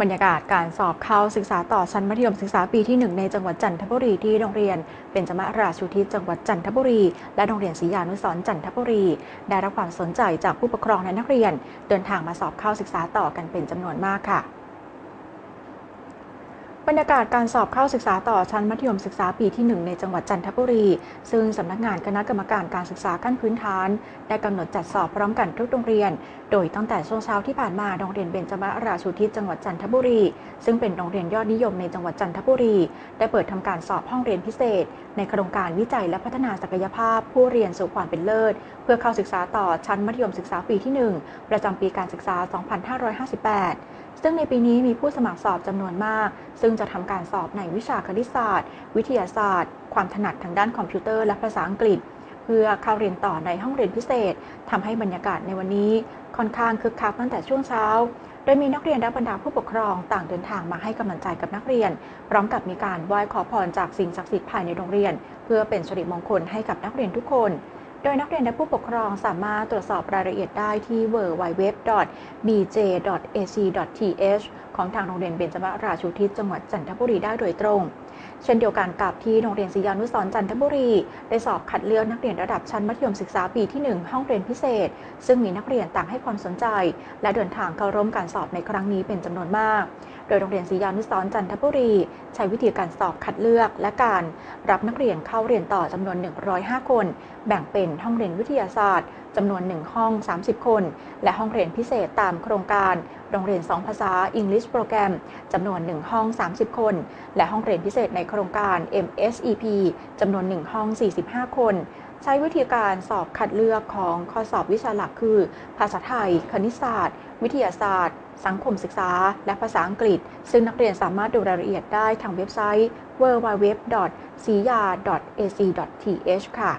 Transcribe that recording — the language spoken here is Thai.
บรรยากาศการสอบเข้าศึกษาต่อชั้นมัธยมศึกษาปีที่ 1 ในจังหวัดจันทบุรีที่โรงเรียนเป็นจมราชูทิศจังหวัดจันทบุรี และโรงเรียนศรียานุสรจันทบุรี ได้รับความสนใจจากผู้ปกครองและนักเรียน เดินทางมาสอบเข้าศึกษาต่อกันเป็นจำนวนมากค่ะ บรรยากาศการสอบเข้าศึกษาต่อชั้นมัธยมศึกษาปีที่ 1 ในจังหวัดจันทบุรี ซึ่งสำนักงานคณะกรรมการการศึกษาขั้นพื้นฐาน ได้กำหนดจัดสอบพร้อมกันทุกโรงเรียน โดยตั้งแต่ช่วงเช้าที่ผ่านมาโรงเรียนเบญจมราชูทิศจังหวัดจันทบุรี ซึ่งเป็นโรงเรียนยอดนิยมในจังหวัดจันทบุรี ได้เปิดทำการสอบห้องเรียนพิเศษ ในโครงการวิจัยและพัฒนาศักยภาพ ผู้เรียนสู่ความเป็นเลิศ เพื่อเข้าศึกษาต่อชั้นมัธยมศึกษาปีที่ 1 ประจำปีการศึกษา 2558 ซึ่งในปีนี้มีผู้สมัครสอบจำนวนมาก ซึ่งจะทำการสอบในวิชาคณิตศาสตร์ วิทยาศาสตร์ ความถนัดทางด้านคอมพิวเตอร์และภาษาอังกฤษ เพื่อเข้าเรียนต่อในห้องเรียนพิเศษทำให้บรรยากาศในวันนี้ค่อนข้างคึกคักตั้งแต่ช่วงเช้า โดยมีนักเรียนและบรรดาผู้ปกครองต่างเดินทางมาให้กำลังใจกับนักเรียน พร้อมกับมีการไหว้ขอพรจากสิ่งศักดิ์สิทธิ์ภายในโรงเรียน เพื่อเป็นสิริมงคลให้กับนักเรียนทุกคน โดยนักเรียนและผู้ปกครองสามารถตรวจสอบรายละเอียดได้ที่ www.bj.ac.th ของทางโรงเรียนเบญจมราชูทิศจังหวัดจันทบุรีได้โดยตรง เช่นเดียวกันกับที่โรงเรียนศรียานุสรจันทบุรี ได้สอบคัดเลือกนักเรียนระดับชั้นมัธยมศึกษาปีที่ 1 ห้องเรียนพิเศษ ซึ่งมีนักเรียนต่างให้ความสนใจ และเดินทางเข้าร่วมการสอบในครั้งนี้เป็นจำนวนมาก โดยโรงเรียนศรียานุสรณ์จันทบุรี ใช้วิธีการสอบคัดเลือก และการรับนักเรียนเข้าเรียนต่อจำนวน 105 คน แบ่งเป็นห้องเรียนวิทยาศาสตร์จำนวน 1 ห้อง 30 คน และห้องเรียนพิเศษตามโครงการ โรงเรียน 2 ภาษา English Program จำนวน 1 ห้อง 30 คน และห้องเรียนพิเศษในโครงการ MSEP จำนวน 1 ห้อง 45 คนใช้วิธีการสอบคัดเลือกของข้อสอบวิชาหลักคือ ภาษาไทย คณิตศาสตร์ วิทยาศาสตร์ สังคมศึกษา และภาษาอังกฤษ ซึ่งนักเรียนสามารถดูรายละเอียดได้ทางเว็บไซต์ www.siya.ac.th ค่ะ